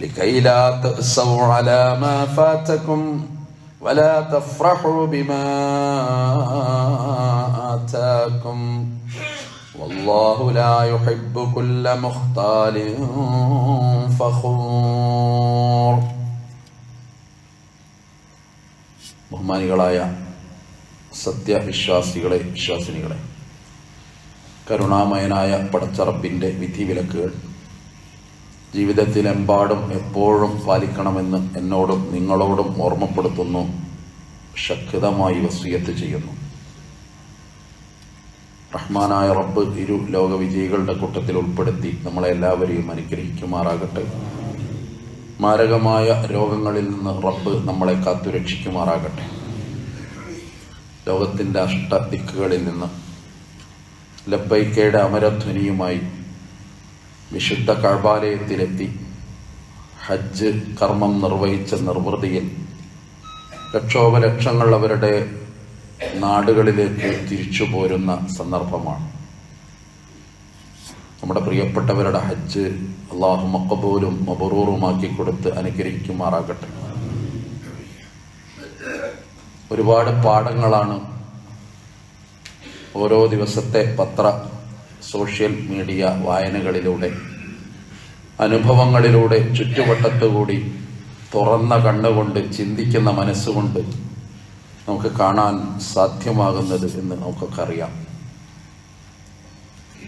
لكي لا تأسوا على ما فاتكم ولا تفرحوا بما آتاكم والله لا يحب كل مختال فخور ബഹുമാനികളായ സത്യവിശ്വാസികളെ വിശ്വാസിനികളെ കരുണാമയനായ പടച്ചറപ്പിൻ്റെ വിധിവിലക്കുകൾ ജീവിതത്തിലെമ്പാടും എപ്പോഴും പാലിക്കണമെന്ന് എന്നോടും നിങ്ങളോടും ഓർമ്മപ്പെടുത്തുന്നു. ശക്തമായി വസീയത്ത് ചെയ്യുന്നു. റഹ്മാനായ റബ്ബ് ഇരു ലോകവിജയികളുടെ കൂട്ടത്തിൽ ഉൾപ്പെടുത്തി നമ്മളെ എല്ലാവരെയും അനുഗ്രഹിക്കുമാറാകട്ടെ. മാരകമായ രോഗങ്ങളിൽ നിന്ന് റബ്ബ് നമ്മളെ കാത്തുരക്ഷിക്കുമാറാകട്ടെ. ലോകത്തിന്റെ അഷ്ടദിക്കുകളിൽ നിന്ന് ലബൈക്കയുടെ അമരധ്വനിയുമായി വിശുദ്ധ കർബാലയത്തിലെത്തി. ഹജ്ജ് കർമ്മം നിർവഹിച്ച നിർവൃതിയിൽ ലക്ഷോപലക്ഷങ്ങൾ അവരുടെ നാടുകളിലേക്ക് തിരിച്ചു പോരുന്ന സന്ദർഭമാണ്. നമ്മുടെ പ്രിയപ്പെട്ടവരുടെ ഹജ്ജ് അള്ളാഹു മക്കബൂലും മബറൂറുമാക്കി കൊടുത്ത് അനുഗ്രഹിക്കുമാറാകട്ടെ. ഒരുപാട് പാഠങ്ങളാണ് ഓരോ ദിവസത്തെ പത്ര സോഷ്യൽ മീഡിയ വായനകളിലൂടെ അനുഭവങ്ങളിലൂടെ ചുറ്റുവട്ടത്തുകൂടി തുറന്ന കണ്ണുകൊണ്ട് ചിന്തിക്കുന്ന മനസ്സുകൊണ്ട് നമുക്ക് കാണാൻ സാധ്യമാകുന്നത് എന്ന് നമുക്കൊക്കെ അറിയാം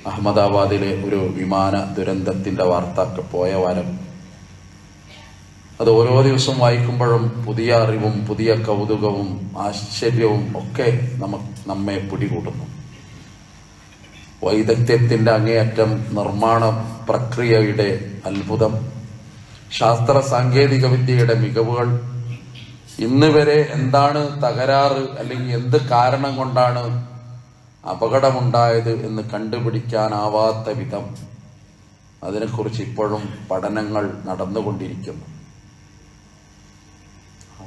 അഹമ്മദാബാദിലെ ഒരു വിമാന ദുരന്തത്തിന്റെ വാർത്ത പോയ വാരം അത് ഓരോ ദിവസം വായിക്കുമ്പോഴും പുതിയ അറിവും പുതിയ കൗതുകവും ആശ്ചര്യവും ഒക്കെ നമ്മെ പിടികൂടുന്നു. വൈദഗ്ധ്യത്തിന്റെ അങ്ങേയറ്റം നിർമ്മാണ പ്രക്രിയയുടെ അത്ഭുതം. ശാസ്ത്ര സാങ്കേതിക വിദ്യയുടെ മികവുകൾ. ഇന്ന് വരെ എന്താണ് തകരാറ് അല്ലെങ്കിൽ എന്ത് കാരണം കൊണ്ടാണ് അപകടമുണ്ടായത് എന്ന് കണ്ടുപിടിക്കാനാവാത്ത വിധം അതിനെക്കുറിച്ച് ഇപ്പോഴും പഠനങ്ങൾ നടന്നുകൊണ്ടിരിക്കുന്നു.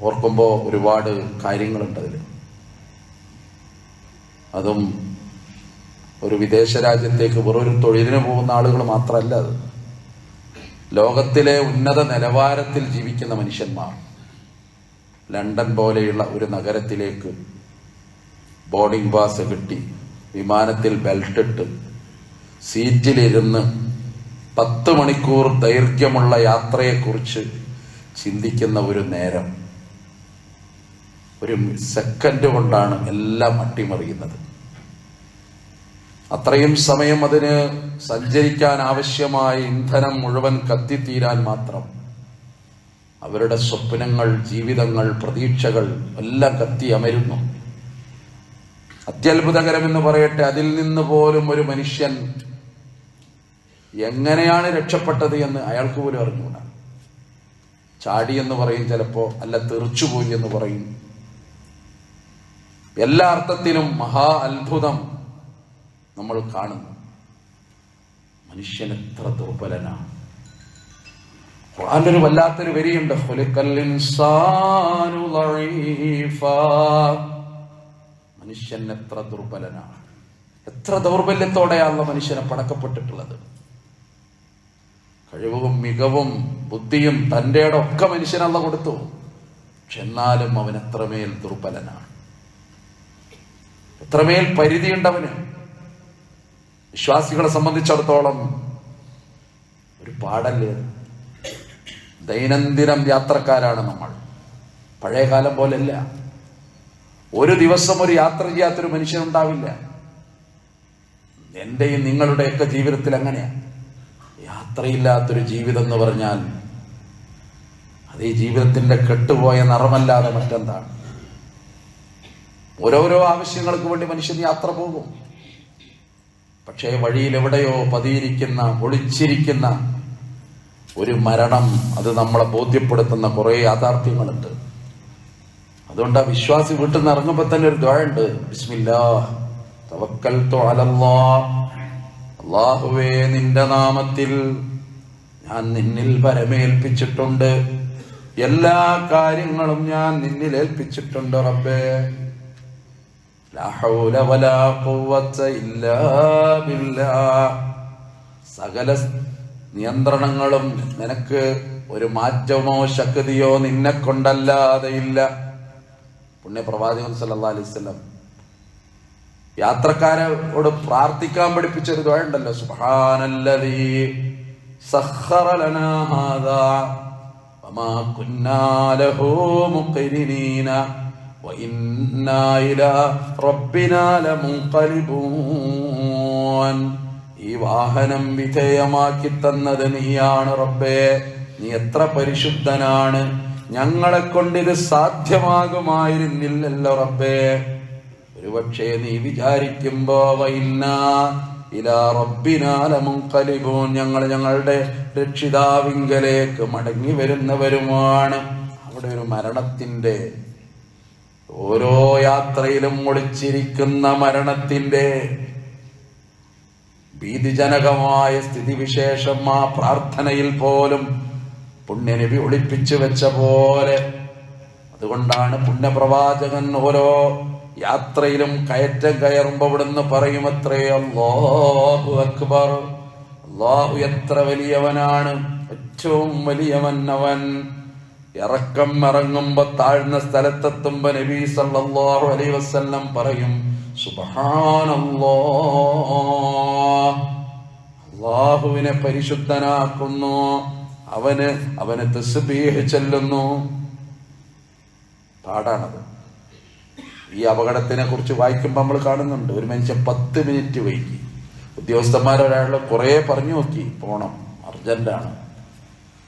ഓർക്കുമ്പോൾ ഒരുപാട് കാര്യങ്ങളുണ്ട് അതിൽ അതും ഒരു വിദേശ രാജ്യത്തേക്ക് വെറൊരു തൊഴിലിന് പോകുന്ന ആളുകൾ മാത്രമല്ല അത്. ലോകത്തിലെ ഉന്നത നിലവാരത്തിൽ ജീവിക്കുന്ന മനുഷ്യന്മാർ. ലണ്ടൻ പോലെയുള്ള ഒരു നഗരത്തിലേക്ക് ബോർഡിംഗ് പാസ് കിട്ടി വിമാനത്തിൽ ബെൽറ്റിട്ട് സീറ്റിലിരുന്ന് പത്ത് മണിക്കൂർ ദൈർഘ്യമുള്ള യാത്രയെക്കുറിച്ച് ചിന്തിക്കുന്ന ഒരു നേരം. ഒരു സെക്കൻഡ് കൊണ്ടാണ് എല്ലാം അട്ടിമറിയുന്നത്. അത്രയും സമയം അതിന് സഞ്ചരിക്കാൻ ആവശ്യമായ ഇന്ധനം മുഴുവൻ കത്തിത്തീരാൻ മാത്രം അവരുടെ സ്വപ്നങ്ങൾ ജീവിതങ്ങൾ പ്രതീക്ഷകൾ എല്ലാം കത്തി അമരുന്നു. അത്യത്ഭുതകരമെന്ന് പറയട്ടെ അതിൽ നിന്ന് പോലും ഒരു മനുഷ്യൻ എങ്ങനെയാണ് രക്ഷപ്പെട്ടത് എന്ന് അയാൾക്ക് പോലും അറിഞ്ഞുകൂടാ. ചാടി എന്ന് പറയും ചിലപ്പോ അല്ല തെറിച്ചുപോയി എന്ന് പറയും. എല്ലാ അർത്ഥത്തിലും മഹാ അത്ഭുതം നമ്മൾ കാണുന്നു. മനുഷ്യൻ എത്ര ദുർബലനാണ് ഒരു വല്ലാത്തൊരു വരിയുണ്ട്. മനുഷ്യൻ എത്ര ദുർബലനാണ് എത്ര ദൗർബല്യത്തോടെയാണ് മനുഷ്യനെ പടക്കപ്പെട്ടിട്ടുള്ളത്. കഴിവും മികവും ബുദ്ധിയും തന്റെ ഒക്കെ മനുഷ്യനല്ല കൊടുത്തു. പക്ഷെ എന്നാലും അവൻ എത്രമേൽ ദുർബലനാണ് എത്രമേൽ പരിധിയുണ്ടവന്. വിശ്വാസികളെ സംബന്ധിച്ചിടത്തോളം ഒരു പാടല്ലേ? ദൈനംദിനം യാത്രക്കാരാണ് നമ്മൾ. പഴയകാലം പോലെയല്ല ഒരു ദിവസം ഒരു യാത്ര ചെയ്യാത്തൊരു മനുഷ്യനുണ്ടാവില്ല എന്റെയും നിങ്ങളുടെയൊക്കെ ജീവിതത്തിൽ അങ്ങനെയാ. യാത്രയില്ലാത്തൊരു ജീവിതം എന്ന് പറഞ്ഞാൽ അത് ഈ ജീവിതത്തിന്റെ കെട്ടുപോയ നിറമല്ലാതെ മറ്റെന്താണ്? ഓരോരോ ആവശ്യങ്ങൾക്ക് വേണ്ടി മനുഷ്യൻ യാത്ര പോകും. പക്ഷേ വഴിയിൽ എവിടെയോ പതിയിരിക്കുന്ന ഒളിച്ചിരിക്കുന്ന ഒരു മരണം അത് നമ്മളെ ബോധ്യപ്പെടുത്തുന്ന കുറെ യാഥാർത്ഥ്യങ്ങളുണ്ട്. അതുകൊണ്ട് ആ വിശ്വാസി വീട്ടിൽ നിന്ന് ഇറങ്ങുമ്പോൾ തന്നെ ഒരു ദ്വാഴുണ്ട് ബിസ്മില്ലാ തവക്കൽ അള്ളാഹുവേ നിന്റെ നാമത്തിൽ ഞാൻ നിന്നിൽ പരമേൽപ്പിച്ചിട്ടുണ്ട്. എല്ലാ കാര്യങ്ങളും ഞാൻ നിന്നിൽ ഏൽപ്പിച്ചിട്ടുണ്ട് റബ്ബേ. സകല നിയന്ത്രണങ്ങളും നിനക്ക് ഒരു മാറ്റമോ ശക്തിയോ നിന്നെ കൊണ്ടല്ലാതെ ഇല്ല. പുണ്യപ്രവാചകൻ അലൈഹി വസല്ലം യാത്രക്കാരോട് പ്രാർത്ഥിക്കാൻ പഠിപ്പിച്ചൊരു ദ്വയുണ്ടല്ലോ സുബ്ഹാനല്ലദീ സഖറ ലനാ ഹാദാ വമാ ഈ വാഹനം വിധേയമാക്കി തന്നത് നീയാണ് റബ്ബേ. നീ എത്ര പരിശുദ്ധനാണ്. ഞങ്ങളെ കൊണ്ടിത് സാധ്യമാകുമായിരുന്നില്ലല്ലോ റബ്ബേ. ഒരുപക്ഷെ നീ വിചാരിക്കുമ്പോ വൈന്ന ഇലാ റബ്ബിനാലമുൻകലിബൂൻ ഞങ്ങൾ ഞങ്ങളുടെ രക്ഷിതാവിങ്കലേക്ക് മടങ്ങി വരുന്നവരുമാണ്. അവിടെ ഒരു മരണത്തിന്റെ ഓരോ യാത്രയിലും ഒളിച്ചിരിക്കുന്ന മരണത്തിന്റെ ഭീതിജനകമായ സ്ഥിതിവിശേഷം ആ പ്രാർത്ഥനയിൽ പോലും പുണ്യനബി ഒളിപ്പിച്ചു വെച്ച പോലെ. അതുകൊണ്ടാണ് പുണ്യപ്രവാചകൻ ഓരോ യാത്രയിലും കയറ്റം കയറുമ്പോൾ ഇവിടുന്ന് പറയുമത്രേ അല്ലാഹു അക്ബർ. അല്ലാഹു എത്ര വലിയവനാണ്. ഏറ്റവും വലിയവൻ അവൻ. ഇറക്കം ഇറങ്ങുമ്പോ താഴ്ന്ന സ്ഥലത്തെത്തുമ്പോ നബി സല്ലല്ലാഹു അലൈഹി വസല്ലം പറയും അള്ളാഹുവിനെ പരിശുദ്ധനാക്കുന്നു. അവന് അവന് തസ്ബീഹ് ചെല്ലുന്നു. പാടാണത്. ഈ അപകടത്തിനെ കുറിച്ച് വായിക്കുമ്പോൾ നമ്മൾ കാണുന്നുണ്ട്. ഒരു മനുഷ്യൻ പത്ത് മിനിറ്റ് വൈകി. ഉദ്യോഗസ്ഥന്മാരൊരാളെ കുറേ പറഞ്ഞു നോക്കി. പോണം. അർജന്റാണ്.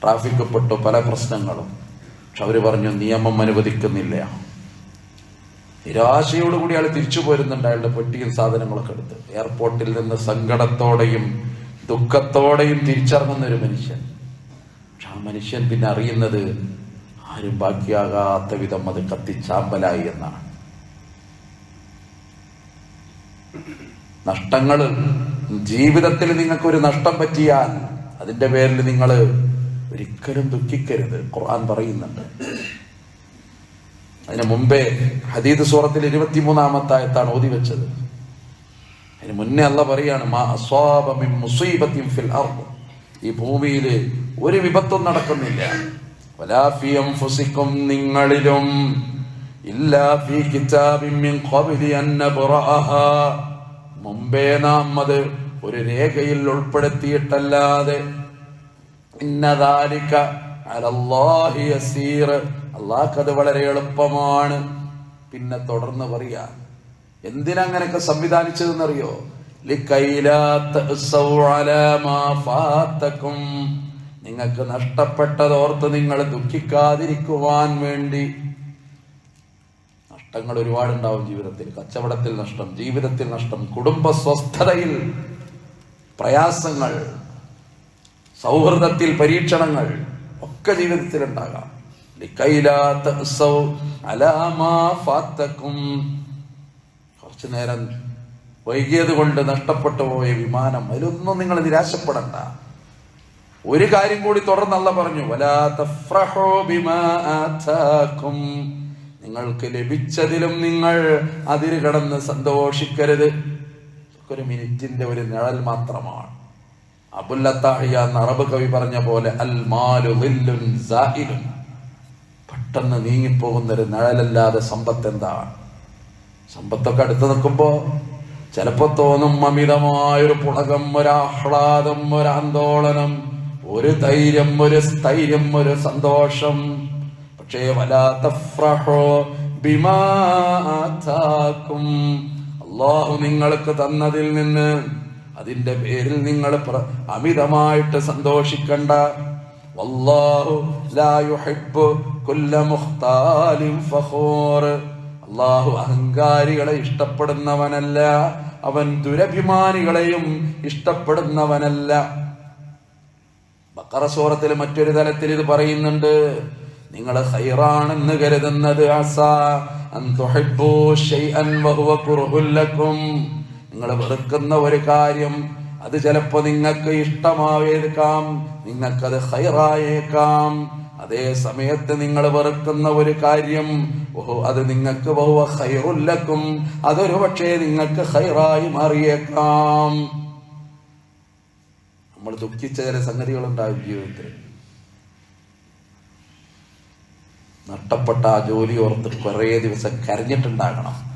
ട്രാഫിക് പെട്ടു. പല പ്രശ്നങ്ങളും. പക്ഷെ അവർ പറഞ്ഞു നിയമം അനുവദിക്കുന്നില്ല. നിരാശയോടുകൂടി അയാൾ തിരിച്ചു പോരുന്നുണ്ട് അയാളുടെ പെട്ടിയും സാധനങ്ങളൊക്കെ എടുത്ത്. എയർപോർട്ടിൽ നിന്ന് സങ്കടത്തോടെയും ദുഃഖത്തോടെയും തിരിച്ചറങ്ങുന്ന ഒരു മനുഷ്യൻ. പക്ഷെ ആ മനുഷ്യൻ പിന്നെ അറിയുന്നത് ആരും ബാക്കിയാകാത്ത വിധം അത് കത്തിച്ചാമ്പലായി എന്നാണ്. നഷ്ടങ്ങൾ ജീവിതത്തിൽ നിങ്ങൾക്കൊരു നഷ്ടം പറ്റിയാൽ അതിന്റെ പേരിൽ നിങ്ങൾ ഒരിക്കലും ദുഃഖിക്കരുത്. ഖുർആൻ പറയുന്നുണ്ട്. അതിനു മുമ്പേ ഹദീദ് സൂറത്തിൽ ഇരുപത്തിമൂന്നാമത്തായത്താണ് ഓതി വെച്ചത്. അതിന് മുന്നേ അല്ല പറയാണ് ഫിൽ ഈ ഭൂമിയിൽ ഒരു വിപത്തും നടക്കുന്നില്ല. വലാ ഫീ അൻഫുസിക്കും നിങ്ങളിലും മുമ്പേ നാം അത് ഒരു രേഖയിൽ ഉൾപ്പെടുത്തിയിട്ടല്ലാതെ അള്ളാഹ്ക്കത് വളരെ എളുപ്പമാണ്. പിന്നെ തുടർന്ന് പറയാ എന്തിനങ്ങനെയൊക്കെ സംവിധാനിച്ചതെന്നറിയോ? നിങ്ങൾക്ക് നഷ്ടപ്പെട്ടതോർത്ത് നിങ്ങൾ ദുഃഖിക്കാതിരിക്കുവാൻ വേണ്ടി. നഷ്ടങ്ങൾ ഒരുപാടുണ്ടാവും ജീവിതത്തിൽ. കച്ചവടത്തിൽ നഷ്ടം ജീവിതത്തിൽ നഷ്ടം കുടുംബ സ്വസ്ഥതയിൽ പ്രയാസങ്ങൾ. സൗഹൃദത്തിൽ പരീക്ഷണങ്ങൾ ഒക്കെ ജീവിതത്തിൽ ഉണ്ടാകാം കുറച്ചു നേരം വൈകിയത് കൊണ്ട് നഷ്ടപ്പെട്ടു പോയ വിമാനം അതിലൊന്നും നിങ്ങൾ നിരാശപ്പെടണ്ട. ഒരു കാര്യം കൂടി തുടർന്നല്ല പറഞ്ഞു. നിങ്ങൾക്ക് ലഭിച്ചതിലും നിങ്ങൾ അതിര് കടന്ന് സന്തോഷിക്കരുത് ഒരു മിനിറ്റിന്റെ ഒരു നിഴൽ മാത്രമാണ്. അബുല്ലത്താഹിയ എന്ന അറബ് കവി പറഞ്ഞ പോലെ അൽ മാലു. പെട്ടെന്ന് നീങ്ങിപ്പോകുന്ന ഒരു നിഴലല്ലാതെ സമ്പത്ത് എന്താണ്? സമ്പത്തൊക്കെ അടുത്ത് നിൽക്കുമ്പോ ചിലപ്പോ തോന്നും അമിതമായൊരു പുളകം ഒരാഹ്ലാദം ഒരാന്തോളനം ഒരു ധൈര്യം ഒരു സ്ഥൈര്യം ഒരു സന്തോഷം. പക്ഷേ വലാത്ത അള്ളാഹു നിങ്ങൾക്ക് തന്നതിൽ നിന്ന് അതിന്റെ പേരിൽ നിങ്ങൾ അമിതമായിട്ട് സന്തോഷിക്കണ്ട. അള്ളാഹു അഹങ്കാരികളെ ഇഷ്ടപ്പെടുന്നവനല്ല അവൻ ദുരഭിമാനികളെയും ഇഷ്ടപ്പെടുന്നവനല്ല. ബക്കറ സൂറത്തിൽ മറ്റൊരു തലത്തിൽ ഇത് പറയുന്നുണ്ട് നിങ്ങൾ ഹൈറാണെന്ന് കരുതുന്നത് അസാ അൻ തുഹിബ്ബൂ ഷൈഅൻ വഹുവ കുർഹുൽ ലക്കും. നിങ്ങൾ വെറുക്കുന്ന ഒരു കാര്യം അത് ചിലപ്പോ നിങ്ങൾക്ക് ഇഷ്ടമാവേക്കാം നിങ്ങൾക്കത് ഹൈറായേക്കാം. അതേ സമയത്ത് നിങ്ങൾ വെറുക്കുന്ന ഒരു കാര്യം ഓഹോ അത് നിങ്ങൾക്ക് ബഹുവ ഹൈറുല്ലക്കും അതൊരു പക്ഷേ നിങ്ങൾക്ക് ഹൈറായി മാറിയേക്കാം. നമ്മൾ ദുഃഖിച്ച ചില സംഗതികളുണ്ടാവും ജീവിതത്തിൽ. നഷ്ടപ്പെട്ട ആ ജോലി ഓർത്ത് കുറേ ദിവസം കരഞ്ഞിട്ടുണ്ടാകണം.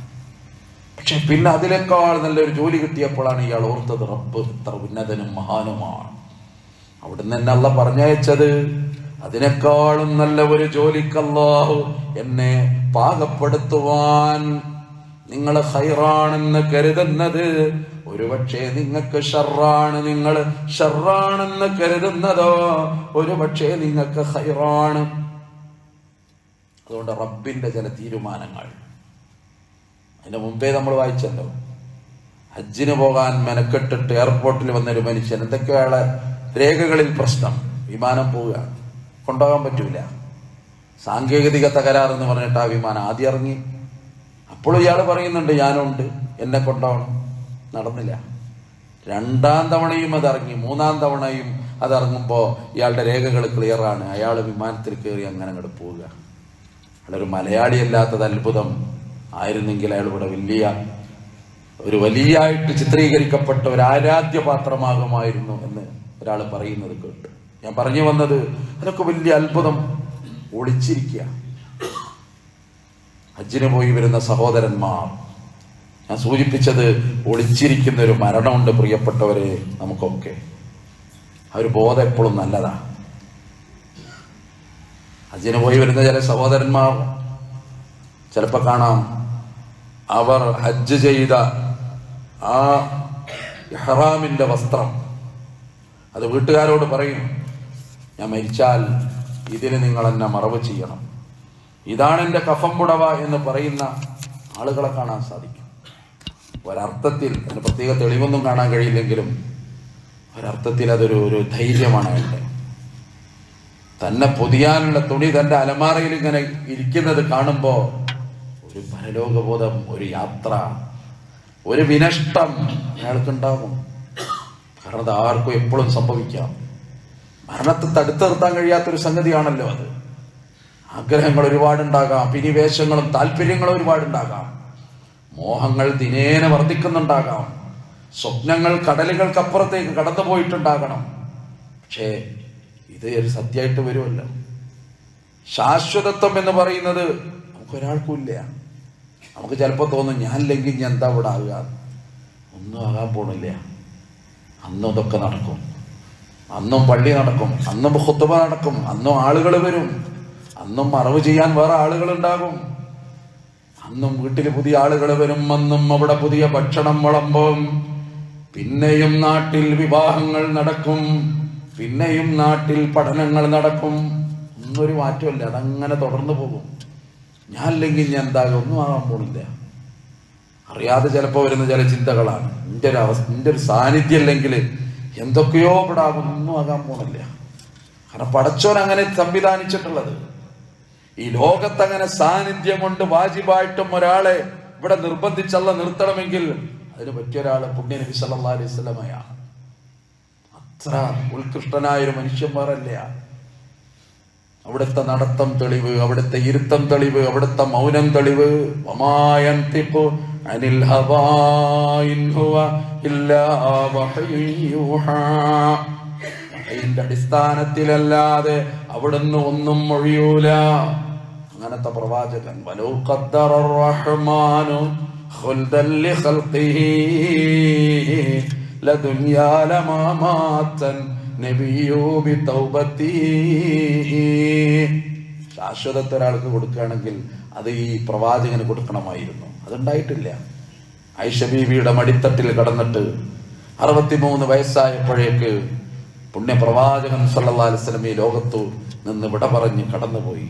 പക്ഷെ പിന്നെ അതിനേക്കാൾ നല്ലൊരു ജോലി കിട്ടിയപ്പോഴാണ് ഇയാൾ ഓർത്തത് റബ്ബ് ഇത്ര ഉന്നതനും മഹാനുമാണ്. അവിടുന്ന് എന്നെ അല്ല പറഞ്ഞയച്ചത് അതിനേക്കാളും നല്ല ഒരു ജോലിക്കല്ലാഹു എന്നെ പാകപ്പെടുത്തുവാൻ നിങ്ങൾ ഹൈറാണെന്ന് കരുതുന്നത്. ഒരുപക്ഷെ നിങ്ങൾക്ക് ഷർറാണ് നിങ്ങൾ ഷർറാണെന്ന് കരുതുന്നതോ? ഒരുപക്ഷെ നിങ്ങൾക്ക് ഹൈറാണ്. അതുകൊണ്ട് റബ്ബിന്റെ ചില തീരുമാനങ്ങൾ അതിന്റെ മുമ്പേ നമ്മൾ വായിച്ചല്ലോ. ഹജ്ജിന് പോകാൻ മെനക്കെട്ടിട്ട് എയർപോർട്ടിൽ വന്നൊരു മനുഷ്യൻ എന്തൊക്കെയാണ് രേഖകളിൽ പ്രശ്നം. വിമാനം പോവുക. കൊണ്ടുപോകാൻ പറ്റൂല. സാങ്കേതിക തകരാർ എന്ന് പറഞ്ഞിട്ട് ആ വിമാനം ആദ്യം ഇറങ്ങി. അപ്പോഴും ഇയാൾ പറയുന്നുണ്ട് ഞാനുണ്ട്. എന്നെ കൊണ്ടുപോകണം നടന്നില്ല. രണ്ടാം തവണയും അത് ഇറങ്ങി മൂന്നാം തവണയും അത് ഇറങ്ങുമ്പോൾ ഇയാളുടെ രേഖകൾ ക്ലിയറാണ് അയാൾ വിമാനത്തിൽ കയറി അങ്ങനെ അങ്ങോട്ട് പോവുക. അയാളൊരു മലയാളി അല്ലാത്തത് അത്ഭുതം. ആയിരുന്നെങ്കിൽ അയാൾ ഇവിടെ വലിയ ഒരു വലിയായിട്ട് ചിത്രീകരിക്കപ്പെട്ട ഒരു ആരാധ്യ പാത്രമാകുമായിരുന്നു എന്ന് ഒരാൾ പറയുന്നത് കേട്ട്. ഞാൻ പറഞ്ഞു വന്നത് അതൊക്കെ വലിയ അത്ഭുതം. ഒളിച്ചിരിക്കുക ഹജ്ജിന് പോയി വരുന്ന സഹോദരന്മാർ. ഞാൻ സൂചിപ്പിച്ചത് ഒളിച്ചിരിക്കുന്ന ഒരു മരണമുണ്ട് പ്രിയപ്പെട്ടവരെ നമുക്കൊക്കെ. ആ ഒരു ബോധം എപ്പോഴും നല്ലതാ. ഹജ്ജിന് പോയി വരുന്ന ചില സഹോദരന്മാർ ചിലപ്പോൾ കാണാം അവർ ഹജ്ജ് ചെയ്ത ആ ഇഹ്റാമിന്റെ വസ്ത്രം. അത് വീട്ടുകാരോട് പറയും ഞാൻ മരിച്ചാൽ ഇതിന് നിങ്ങൾ എന്നെ മറവ് ചെയ്യണം. ഇതാണ് എന്റെ കഫം പുടവ എന്ന് പറയുന്ന ആളുകളെ കാണാൻ സാധിക്കും. ഒരർത്ഥത്തിൽ അതിന് പ്രത്യേക തെളിവൊന്നും കാണാൻ കഴിയില്ലെങ്കിലും ഒരർത്ഥത്തിൽ അതൊരു ഒരു ധൈര്യമാണ് അയാളുടെ തന്നെ പൊതിയാനുള്ള തുണി തന്റെ അലമാറയിൽ ഇങ്ങനെ ഇരിക്കുന്നത് കാണുമ്പോ ഒരു പരലോകബോധം ഒരു യാത്ര ഒരു വിനഷ്ടം അയാൾക്കുണ്ടാകും കാരണം അത് ആർക്കും എപ്പോഴും സംഭവിക്കാം. മരണത്തെ തടുത്തു നിർത്താൻ കഴിയാത്തൊരു സംഗതിയാണല്ലോ അത്. ആഗ്രഹങ്ങൾ ഒരുപാടുണ്ടാകാം അഭിനിവേശങ്ങളും താല്പര്യങ്ങളും ഒരുപാടുണ്ടാകാം. മോഹങ്ങൾ ദിനേന വർദ്ധിക്കുന്നുണ്ടാകാം. സ്വപ്നങ്ങൾ കടലുകൾക്കപ്പുറത്തേക്ക് കടന്നു പോയിട്ടുണ്ടാകണം പക്ഷേ ഇത് ഒരു സത്യമായിട്ട് വരുമല്ലോ. ശാശ്വതത്വം എന്ന് പറയുന്നത് നമുക്കൊരാൾക്കും ഇല്ലയാണ് ഇല്ല. നമുക്ക് ചിലപ്പോൾ തോന്നും ഞാൻ ഇല്ലെങ്കിൽ ഞാൻ എന്താ ഇവിടെ ആകുക ഒന്നും ആകാൻ പോണില്ല. അന്നും ഇതൊക്കെ നടക്കും. അന്നും പള്ളി നടക്കും. അന്നും ഹുത്തുബ നടക്കും. അന്നും ആളുകൾ വരും. അന്നും മറവ് ചെയ്യാൻ വേറെ ആളുകൾ ഉണ്ടാകും. അന്നും വീട്ടിൽ പുതിയ ആളുകൾ വരും. അന്നും അവിടെ പുതിയ ഭക്ഷണം വിളമ്പും. പിന്നെയും നാട്ടിൽ വിവാഹങ്ങൾ നടക്കും. പിന്നെയും നാട്ടിൽ പഠനങ്ങൾ നടക്കും. ഒന്നൊരു മാറ്റമല്ല അതങ്ങനെ തുടർന്നു പോകും. ഞാൻ അല്ലെങ്കിൽ ഞാൻ എന്താകും ഒന്നും ആകാൻ പോണില്ല. അറിയാതെ ചിലപ്പോൾ വരുന്ന ചില ചിന്തകളാണ്. എന്റെ ഒരു അവസ്ഥ എന്റെ ഒരു സാന്നിധ്യം അല്ലെങ്കിൽ എന്തൊക്കെയോ ഇവിടെ ആകും ഒന്നും ആകാൻ പോണില്ല. കാരണം പടച്ചോൻ അങ്ങനെ സംവിധാനിച്ചിട്ടുള്ളത്. ഈ ലോകത്ത് അങ്ങനെ സാന്നിധ്യം കൊണ്ട് വാജിബായിട്ടും ഒരാളെ ഇവിടെ നിർബന്ധിച്ചല്ല നിർത്തണമെങ്കിൽ അതിന് പറ്റിയ ഒരാളെ പുണ്യ നബി സല്ലല്ലാഹു അലൈഹി വസല്ലമയാണ്. അത്ര ഉത്കൃഷ്ടനായ ഒരു മനുഷ്യന്മാരല്ല. അവിടുത്തെ നടത്തം തെളിവ് അവിടുത്തെ ഇരുത്തം തെളിവ് അവിടുത്തെ മൗനം തെളിവ്. അനിൽ അടിസ്ഥാനത്തിലല്ലാതെ അവിടുന്ന് ഒന്നും മൊഴിയൂല. അങ്ങനത്തെ പ്രവാചകൻ റഹ്മാനു ഖുൽദൻ ലിഖൽഖിഹി ലദുനിയാ ലമാ മാത്തൻ നബിയു ബിതൗബത്തി ശാശ്വതത്തെ ഒരാൾക്ക് കൊടുക്കുകയാണെങ്കിൽ അത് ഈ പ്രവാചകന് കൊടുക്കണമായിരുന്നു. അതുണ്ടായിട്ടില്ല. ഐഷ മടിത്തട്ടിൽ കടന്നിട്ട് അറുപത്തിമൂന്ന് വയസ്സായപ്പോഴേക്ക് പുണ്യപ്രവാചകൻ സല്ലല്ലാഹു അലൈഹി വസല്ലം ഈ ലോകത്തു നിന്ന് വിട പറഞ്ഞ് കടന്നുപോയി.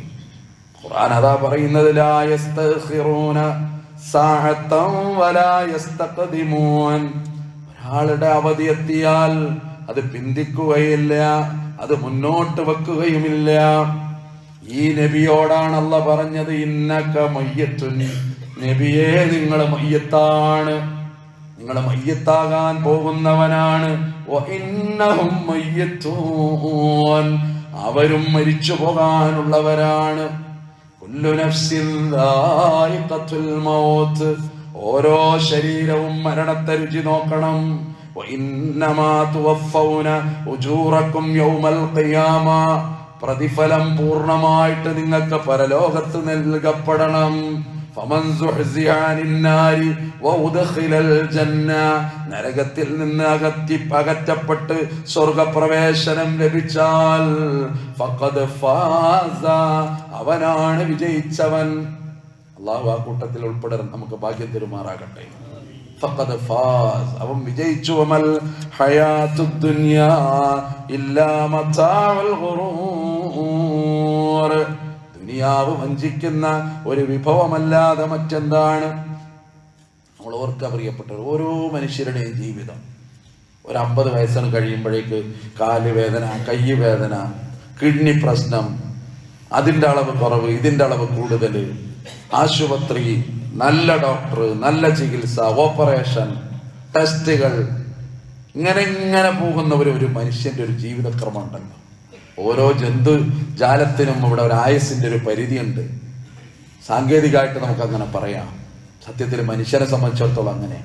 ഖുർആൻ അതാ പറയുന്നത് ഒരാളുടെ അവധി എത്തിയാൽ അത് പിന്തിക്കുകയില്ല അത് മുന്നോട്ട് വെക്കുകയുമില്ല. ഈ നബിയോടാണ് അല്ല പറഞ്ഞത് ഇന്നക്ക മയ്യത്തുൻ. നബിയെ നിങ്ങൾ മയ്യത്താണ്. നിങ്ങൾ മയ്യത്താകാൻ പോകുന്നവനാണ്. അവരും മരിച്ചു പോകാനുള്ളവരാണ്. ഓരോ ശരീരവും മരണത്തെ രുചി നോക്കണം. പ്രതിഫലം പൂർണമായിട്ട് നിങ്ങൾക്ക് പരലോകത്ത് നൽകപ്പെടണം. നരകത്തിൽ നിന്ന് അകത്തി അകറ്റപ്പെട്ട് സ്വർഗപ്രവേശനം ലഭിച്ചാൽ അവനാണ് വിജയിച്ചവൻ. അള്ളാഹു ആ കൂട്ടത്തിൽ ഉൾപ്പെടാൻ നമുക്ക് ഭാഗ്യം തരുമാറാകട്ടെ. ഫഖദ് ഫാസ് അവൻ വിജയിച്ചു. അമൽ ദുനിയാ ഇല്ലാ മതാഉൽ ദുനിയാവ് വഞ്ചിക്കുന്ന ഒരു വിഭവമല്ലാതെ മറ്റെന്താണ്? നമ്മൾ ഓർക്കുക പ്രിയപ്പെട്ടവർ ഓരോ മനുഷ്യരുടെയും ജീവിതം. ഒരു അമ്പത് വയസ്സിന് കഴിയുമ്പോഴേക്ക് കാൽ വേദന കൈ വേദന കിഡ്നി പ്രശ്നം അതിന്റെ അളവ് കുറവ് ഇതിന്റെ അളവ് കൂടുതൽ ആശുപത്രി നല്ല ഡോക്ടർ നല്ല ചികിത്സ ഓപ്പറേഷൻ ടെസ്റ്റുകൾ ഇങ്ങനെ ഇങ്ങനെ പോകുന്ന ഒരു മനുഷ്യന്റെ ഒരു ജീവിതക്രമം ഉണ്ടല്ലോ ഓരോ ജന്തു ജാലത്തിനും ഇവിടെ ഒരു ആയുസിന്റെ ഒരു പരിധിയുണ്ട്. സാങ്കേതികമായിട്ട് നമുക്ക് അങ്ങനെ പറയാം. സത്യത്തിൽ മനുഷ്യനെ സംബന്ധിച്ചിടത്തോളം അങ്ങനെ.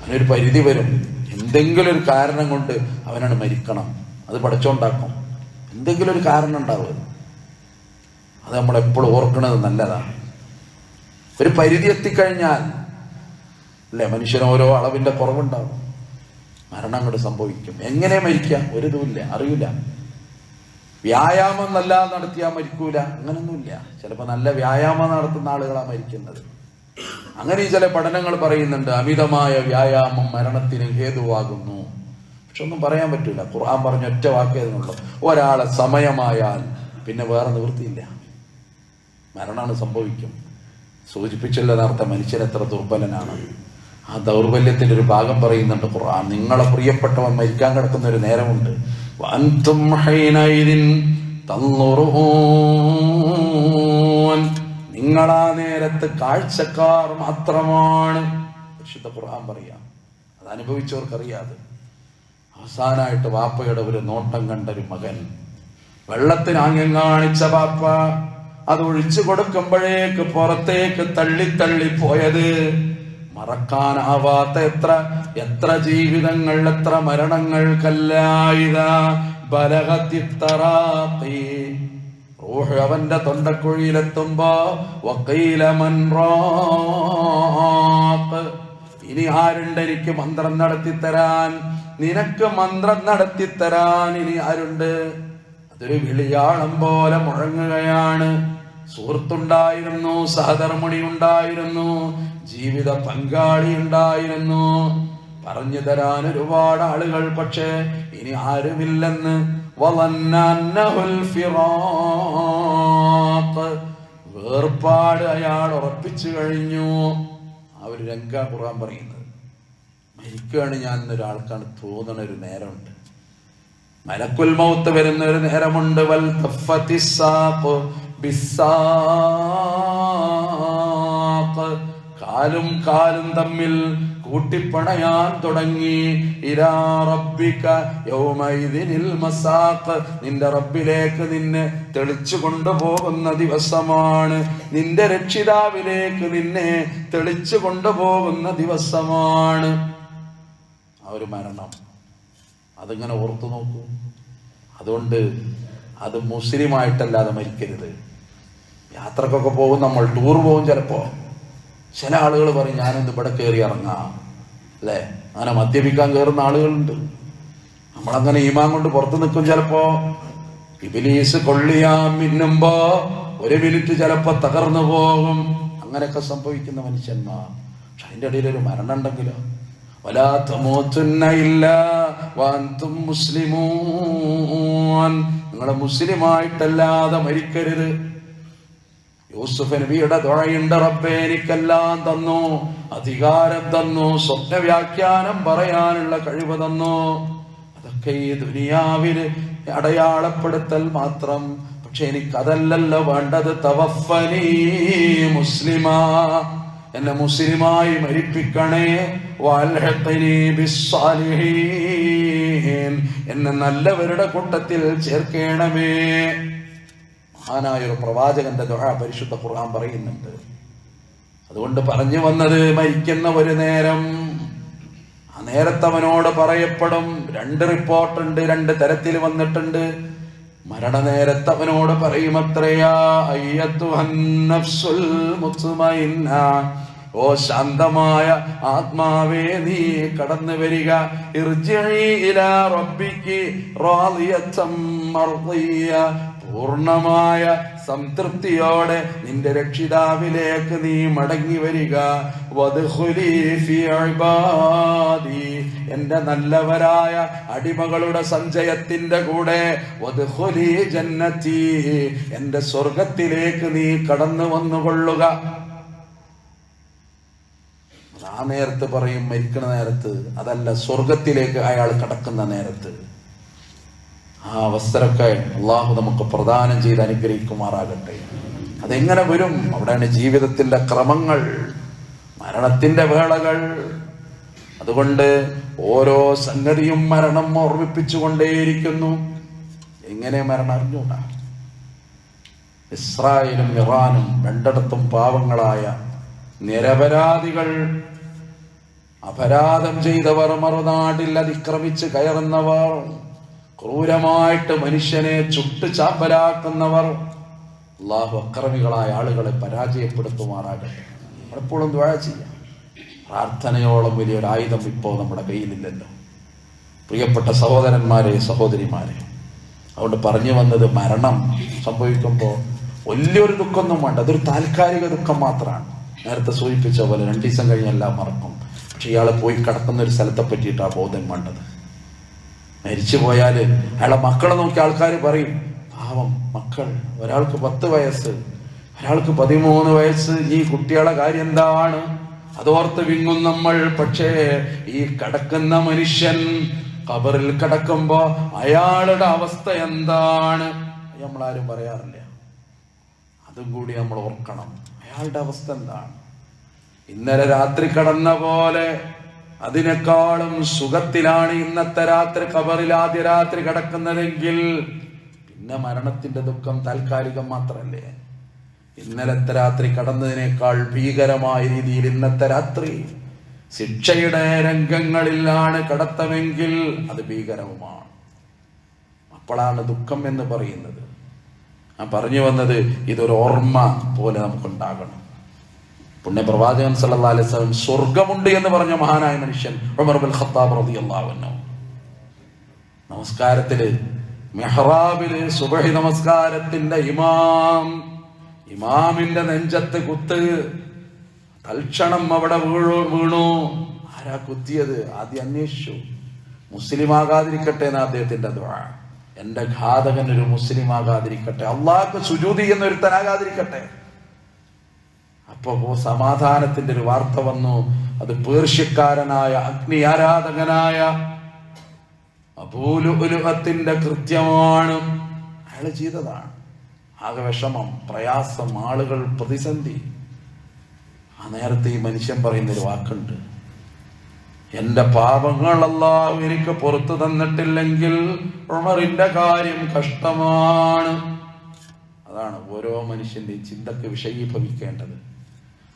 അവനൊരു പരിധി വരും. എന്തെങ്കിലും ഒരു കാരണം കൊണ്ട് അവനാണ് മരിക്കണം. അത് പഠിച്ചോണ്ടാക്കും എന്തെങ്കിലും ഒരു കാരണം ഉണ്ടാവും അത് നമ്മൾ എപ്പോഴും ഓർക്കുന്നത് നല്ലതാണ്. ഒരു പരിധി എത്തിക്കഴിഞ്ഞാൽ അല്ലേ? മനുഷ്യന് ഓരോ അളവിന്റെ കുറവുണ്ടാവും. മരണം അങ്ങോട്ട് സംഭവിക്കും. എങ്ങനെ മരിക്കാം? ഒരു ഇതുമില്ല അറിയില്ല വ്യായാമം നല്ല നടത്തിയാൽ മരിക്കൂല. അങ്ങനൊന്നുമില്ല. ചിലപ്പോൾ നല്ല വ്യായാമം നടത്തുന്ന ആളുകളാണ് മരിക്കുന്നത്. അങ്ങനെ ചില പഠനങ്ങൾ പറയുന്നുണ്ട്. അമിതമായ വ്യായാമം മരണത്തിന് ഹേതുവാകുന്നു. പക്ഷെ ഒന്നും പറയാൻ പറ്റില്ല ഖുർആൻ പറഞ്ഞ ഒറ്റ വാക്കേ ഒരാളെ സമയമായാൽ പിന്നെ വേറെ നിവൃത്തിയില്ല. മരണമാണ് സംഭവിക്കും. സൂചിപ്പിച്ചല്ലോ നേരത്തെ മനുഷ്യൻ എത്ര ദുർബലനാണ്. ആ ദൗർബല്യത്തിന്റെ ഒരു ഭാഗം പറയുന്നുണ്ട് ഖുർആൻ. നിങ്ങളെ പ്രിയപ്പെട്ടവൻ മരിക്കാൻ കിടക്കുന്ന ഒരു നേരമുണ്ട്. നിങ്ങളാ നേരത്ത് കാഴ്ചക്കാർ മാത്രമാണ്. വിശുദ്ധ ഖുർആൻ പറയാം. അത് അനുഭവിച്ചവർക്കറിയാതെ. അവസാനായിട്ട് വാപ്പയുടെ ഒരു നോട്ടം കണ്ട ഒരു മകൻ. വെള്ളത്തിന് ആംഗ്യം കാണിച്ച പാപ്പ അത് ഒഴിച്ചു കൊടുക്കുമ്പോഴേക്ക് പുറത്തേക്ക് തള്ളി തള്ളി പോയത്. മറക്കാനാവാത്ത എത്ര എത്ര ജീവിതങ്ങൾ എത്ര മരണങ്ങൾക്കല്ലായിത. ബലഹത്തിത്തറാത്തി റൂഹ് അവന്റെ തൊണ്ടക്കുഴിയിലെത്തുമ്പോ ഇനി ആരുണ്ട് എനിക്ക് മന്ത്രം നടത്തി തരാൻ നിനക്ക് മന്ത്രം നടത്തി തരാൻ ഇനി ആരുണ്ട്? അതൊരു വിളിയാളം പോലെ മുഴങ്ങുകയാണ്. സുഹൃത്തുണ്ടായിരുന്നു സഹധർമ്മിണി ഉണ്ടായിരുന്നു ജീവിത പങ്കാളി ഉണ്ടായിരുന്നു പറഞ്ഞു തരാൻ ഒരുപാട് ആളുകൾ പക്ഷേ ഇനി ആരുമില്ലെന്ന്. വേർപാട് അയാൾ ഉറപ്പിച്ചു കഴിഞ്ഞു. ആ ഒരു രംഗ ഖുർആൻ പറയുന്നത്. മരിക്കുകയാണ് ഞാൻ എന്നൊരാൾക്കാണ് തോന്നണ ഒരു നേരമുണ്ട്. മലക്കുൽ മൗത്ത് വരുന്ന ഒരു നേരമുണ്ട്. വൽ തഫ്ഫത്തി സാഖ് ബിസ്സാഖ്. കാലും കാലും തമ്മിൽ കൂട്ടിപ്പണയാൻ തുടങ്ങി. ഇരാ റബ്ബിക യൗമൈദിനിൽ മസാഖ്. നിന്റെ റബ്ബിലേക്ക് നിന്നെ തെളിച്ചു കൊണ്ടുപോകുന്ന ദിവസമാണ്. നിന്റെ രക്ഷിതാവിലേക്ക് നിന്നെ തെളിച്ചു കൊണ്ടുപോകുന്ന ദിവസമാണ്. ആ ഒരു മരണം. അതിങ്ങനെ ഓർത്തു നോക്കൂ. അതുകൊണ്ട് അത് മുസ്ലിമായിട്ടല്ലാതെ മരിക്കരുത്. യാത്രക്കൊക്കെ പോകും നമ്മൾ ടൂർ പോകും ചിലപ്പോൾ ചില ആളുകൾ പറയും ഞാനൊന്ന് ഇവിടെ കയറി ഇറങ്ങാം. അല്ലേ? അങ്ങനെ മദ്യപിക്കാൻ കയറുന്ന ആളുകളുണ്ട്. നമ്മളങ്ങനെ ഈമാൻ കൊണ്ട് പുറത്ത് നിൽക്കും ചിലപ്പോ. ഇബിലീസ് കൊള്ളിയാ മിന്നുമ്പോ ഒരു മിനിറ്റ് ചിലപ്പോ തകർന്നു പോകും. അങ്ങനെയൊക്കെ സംഭവിക്കുന്ന മനുഷ്യന്മാർ. പക്ഷെ അതിന്റെ ഇടയിൽ ഒരു മരണം ഉണ്ടെങ്കിലോ? നിങ്ങളെ മുസ്ലിമായിട്ടല്ലാതെ മരിക്കരുത്. യൂസുഫ് നബിയുടെ ദുഴയുണ്ട് റബ്ബേ എനിക്കെല്ലാം തന്നു. അധികാരം തന്നു. സ്വപ്ന വ്യാഖ്യാനം പറയാനുള്ള കഴിവ് തന്നു. അതൊക്കെ ഈ ദുനിയാവിന് അടയാളപ്പെടുത്തൽ മാത്രം. പക്ഷെ എനിക്കതല്ലല്ലോ വേണ്ടത്. തവഫനി മുസ്ലിമാ. എന്നെ മുസ്ലിമായി മരിപ്പിക്കണേ. എന്നെ നല്ലവരുടെ കൂട്ടത്തിൽ ചേർക്കണമേ. മഹാനായ ഒരു പ്രവാചകന്റെ ദുഹ പരിശുദ്ധ ഖുർആൻ പറയുന്നുണ്ട്. അതുകൊണ്ട് പറഞ്ഞു വന്നത് മരിക്കുന്ന ഒരു നേരം ആ നേരത്തവനോട് പറയപ്പെടും. രണ്ട് റിപ്പോർട്ടുണ്ട് രണ്ട് തരത്തിൽ വന്നിട്ടുണ്ട്. മരണനേരത്തവനോട് പറയും നഫ്സുൽ ഓ ശാന്തമായ ആത്മാവേ നീ കടന്നു വരിക. പൂർണമായ സംതൃപ്തിയോടെ നിന്റെ രക്ഷിതാവിലേക്ക് നീ മടങ്ങി വരിക. എന്റെ നല്ലവരായ അടിമകളുടെ സഞ്ചയത്തിന്റെ കൂടെ വദ്ഖുലി ജന്നതി എന്റെ സ്വർഗത്തിലേക്ക് നീ കടന്നു വന്നുകൊള്ളുക. ആ നേരത്ത് പറയും മരിക്കുന്ന നേരത്ത്. അതല്ല സ്വർഗത്തിലേക്ക് അയാൾ കടക്കുന്ന നേരത്ത്. ആ അവസരമൊക്കെ അള്ളാഹു നമുക്ക് പ്രദാനം ചെയ്ത് അനുഗ്രഹിക്കുമാറാകട്ടെ. അതെങ്ങനെ വരും? അവിടെയാണ് ജീവിതത്തിന്റെ ക്രമങ്ങൾ മരണത്തിന്റെ വേളകൾ. അതുകൊണ്ട് ഓരോ സംഗതിയും മരണം ഓർമ്മിപ്പിച്ചുകൊണ്ടേയിരിക്കുന്നു. എങ്ങനെ മരണം അറിഞ്ഞൂടാ ഇസ്രായേലും ഇറാനും രണ്ടിടത്തും പാവങ്ങളായ നിരപരാധികൾ അപരാധം ചെയ്തവർ മറുനാട്ടിൽ അതിക്രമിച്ച് കയറുന്നവർ. ക്രൂരമായിട്ട് മനുഷ്യനെ ചുട്ടു ചാമ്പലാക്കുന്നവർ അള്ളാഹു അക്രമികളായ ആളുകളെ പരാജയപ്പെടുത്തുമാറാകട്ടെ. എപ്പോഴും ദ്വാഴ ചെയ്യാം. പ്രാർത്ഥനയോളം വലിയൊരു ആയുധം ഇപ്പോൾ നമ്മുടെ കയ്യിലില്ലല്ലോ. പ്രിയപ്പെട്ട സഹോദരന്മാരെ സഹോദരിമാരെ അതുകൊണ്ട് പറഞ്ഞു വന്നത് മരണം സംഭവിക്കുമ്പോൾ വലിയൊരു ദുഃഖമൊന്നും വേണ്ട. അതൊരു താൽക്കാലിക ദുഃഖം മാത്രമാണ്. നേരത്തെ സൂചിപ്പിച്ച പോലെ രണ്ടു ദിവസം കഴിഞ്ഞെല്ലാം മറക്കും. പക്ഷെ ഇയാൾ പോയി കിടക്കുന്ന ഒരു സ്ഥലത്തെ പറ്റിയിട്ടാണ് ബോധം വേണ്ടത്. മരിച്ചു പോയാൽ അയാളെ മക്കളെ നോക്കി ആൾക്കാർ പറയും പാവം മക്കൾ ഒരാൾക്ക് പത്ത് വയസ്സ് ഒരാൾക്ക് പതിമൂന്ന് വയസ്സ് ഈ കുട്ടികളെ കാര്യം എന്താണ്? അതോർത്ത് വിങ്ങും നമ്മൾ. പക്ഷേ ഈ കടക്കുന്ന മനുഷ്യൻ കബറിൽ കിടക്കുമ്പോ അയാളുടെ അവസ്ഥ എന്താണ്? നമ്മളാരും പറയാറില്ല. അതും കൂടി നമ്മൾ ഓർക്കണം. അയാളുടെ അവസ്ഥ എന്താണ്? ഇന്നലെ രാത്രി കടന്ന പോലെ അതിനേക്കാളും സുഖത്തിലാണ് ഇന്നത്തെ രാത്രി കബറിൽ ആദ്യ രാത്രി കിടക്കുന്നതെങ്കിൽ പിന്നെ മരണത്തിന്റെ ദുഃഖം താൽക്കാലികം മാത്രല്ലേ ഇന്നലത്തെ രാത്രി കടന്നതിനേക്കാൾ ഭീകരമായ രീതിയിൽ ഇന്നത്തെ രാത്രി ശിക്ഷയുടെ രംഗങ്ങളിലാണ് കടത്തമെങ്കിൽ അത് ഭീകരവുമാണ്. അപ്പോഴാണ് ദുഃഖം എന്ന് പറയുന്നത്. ഞാൻ പറഞ്ഞു വന്നത് ഇതൊരു ഓർമ്മ പോലെ നമുക്കുണ്ടാകണം. പുണ്യ പ്രവാചകൻ സല്ലല്ലാഹു അലൈഹി വസല്ലം സ്വർഗമുണ്ട് എന്ന് പറഞ്ഞ മഹാനായ മനുഷ്യൻ ഉമർ ഖത്താബ് നമസ്കാരത്തിൽ മെഹ്റാബിൽ സുബഹി നമസ്കാരത്തിന്റെ ഇമാം ഇമാമിന്റെ നെഞ്ചത്ത് കുത്ത് തൽക്ഷണം അവിടെ വീഴു വീണു. ആരാ കുത്തിയത്? ആദ്യം അന്വേഷിച്ചു. മുസ്ലിം ആകാതിരിക്കട്ടെ എന്ന് അദ്ദേഹത്തിന്റെ ദ്വാ എന്റെ ഘാതകൻ ഒരു മുസ്ലിം ആകാതിരിക്കട്ടെ അള്ളാഹ്ക്ക് സുജൂതി എന്നൊരുത്തനാകാതിരിക്കട്ടെ അപ്പൊ സമാധാനത്തിന്റെ ഒരു വാർത്ത വന്നു. അത് പേർഷ്യക്കാരനായ അഗ്നി ആരാധകനായ അപൂലുലുഹത്തിന്റെ കൃത്യമാണ്. അയാൾ ചെയ്തതാണ്. ആകെ വിഷമം പ്രയാസം ആളുകൾ പ്രതിസന്ധി. ആ നേരത്തെ ഈ മനുഷ്യൻ പറയുന്ന ഒരു വാക്കുണ്ട്. എന്റെ പാപങ്ങൾ അല്ലാഹു എനിക്ക് പുറത്തു തന്നിട്ടില്ലെങ്കിൽ ഉമറിന്റെ കാര്യം കഷ്ടമാണ്. അതാണ് ഓരോ മനുഷ്യന്റെയും ചിന്തക്ക് വിഷയീഭവിക്കേണ്ടത്.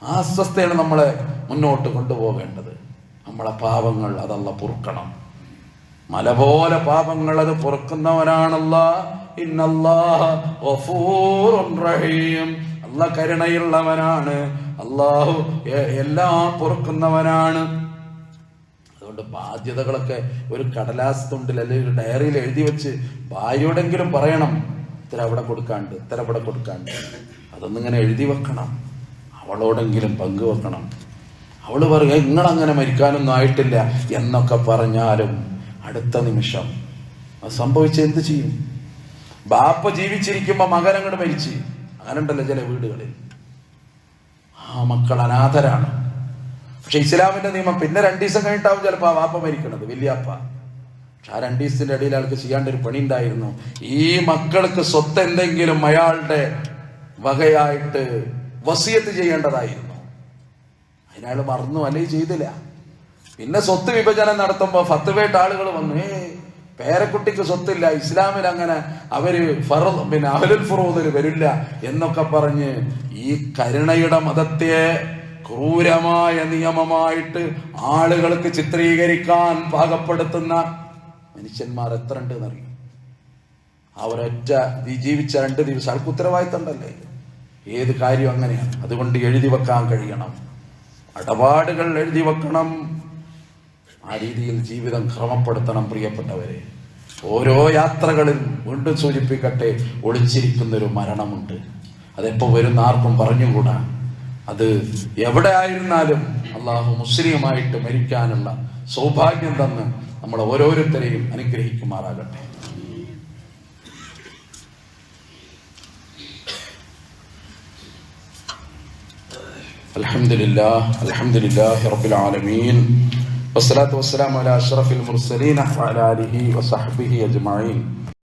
ആ അസ്വസ്ഥയാണ് നമ്മളെ മുന്നോട്ട് കൊണ്ടുപോകേണ്ടത്. നമ്മളെ പാപങ്ങൾ അതല്ല പൊറുക്കണം. മല പോലെ പാപങ്ങൾ അത് പൊറുക്കുന്നവനാണല്ല. അല്ല കരുണയുള്ളവനാണ്. അള്ളാഹു എല്ലാം പൊറുക്കുന്നവനാണ്. അതുകൊണ്ട് ബാധ്യതകളൊക്കെ ഒരു കടലാസ് തുണ്ടിൽ അല്ലെങ്കിൽ ഒരു ഡയറിയിൽ എഴുതി വെച്ച് ഭാര്യയോടെങ്കിലും പറയണം. ഇത്ര അവിടെ കൊടുക്കാണ്ട് ഇത്ര അവിടെ കൊടുക്കാണ്ട്. അതൊന്നിങ്ങനെ എഴുതി വെക്കണം. അവളോടെങ്കിലും പങ്കുവെക്കണം. അവൾ പറയുക നിങ്ങളങ്ങനെ മരിക്കാനൊന്നും ആയിട്ടില്ല എന്നൊക്കെ പറഞ്ഞാലും അടുത്ത നിമിഷം അത് സംഭവിച്ച എന്ത് ചെയ്യും? ബാപ്പ ജീവിച്ചിരിക്കുമ്പോൾ മകൻ അങ്ങോട്ട് മരിച്ച്. അങ്ങനെ ഉണ്ടല്ലോ ചില വീടുകളിൽ. ആ മക്കൾ അനാഥരാണ്. പക്ഷെ ഇസ്ലാമിന്റെ നിയമം പിന്നെ രണ്ടു ദിവസം കഴിഞ്ഞിട്ടാവും ചിലപ്പോൾ ആ വാപ്പ മരിക്കണത് വലിയാപ്പ. പക്ഷെ ആ രണ്ടു ദിവസത്തിന്റെ ഇടയിൽ ആൾക്ക് ചെയ്യേണ്ട ഒരു പണി ഉണ്ടായിരുന്നു ഈ മക്കൾക്ക് സ്വത്ത് എന്തെങ്കിലും അയാളുടെ വകയായിട്ട് വസിയത്ത് ചെയ്യേണ്ടതായിരുന്നു. അതിനയാൾ മറന്നു അല്ലേ ചെയ്തില്ല. പിന്നെ സ്വത്ത് വിഭജനം നടത്തുമ്പോൾ ഫത്തുവേട്ട് ആളുകൾ വന്നു ഏ പേരക്കുട്ടിക്ക് സ്വത്തില്ല ഇസ്ലാമിൽ അങ്ങനെ അവർ ഫറ പിന്നെ അഹലുൽ ഫുറൂദിൽ വരില്ല എന്നൊക്കെ പറഞ്ഞ് ഈ കരുണയുടെ മതത്തെ ക്രൂരമായ നിയമമായിട്ട് ആളുകൾക്ക് ചിത്രീകരിക്കാൻ പാകപ്പെടുത്തുന്ന മനുഷ്യന്മാർ എത്ര ഉണ്ട് എന്നറിയും അവരൊറ്റ ജീവിച്ച രണ്ട് ദിവസം ആൾക്ക് ഉത്തരവാദിത്തം ഉണ്ടല്ലേ? ഏത് കാര്യം അങ്ങനെയാണ്. അതുകൊണ്ട് എഴുതി വെക്കാൻ കഴിയണം. ഇടപാടുകൾ എഴുതി വെക്കണം. ആ രീതിയിൽ ജീവിതം ക്രമപ്പെടുത്തണം പ്രിയപ്പെട്ടവരെ. ഓരോ യാത്രകളിൽ വീണ്ടും സൂചിപ്പിക്കട്ടെ ഒളിച്ചിരിക്കുന്നൊരു മരണമുണ്ട്. അതെപ്പോ വരുന്ന ആർക്കും പറഞ്ഞുകൂടാ. അത് എവിടെ ആയിരുന്നാലും അള്ളാഹു മുസ്ലിമായിട്ട് മരിക്കാനുള്ള സൗഭാഗ്യം തന്ന് നമ്മൾ ഓരോരുത്തരെയും അനുഗ്രഹിക്കുമാറാകട്ടെ. الحمد لله الحمد لله رب العالمين والصلاة والسلام على أشرف المرسلين وعلى آله وصحبه أجمعين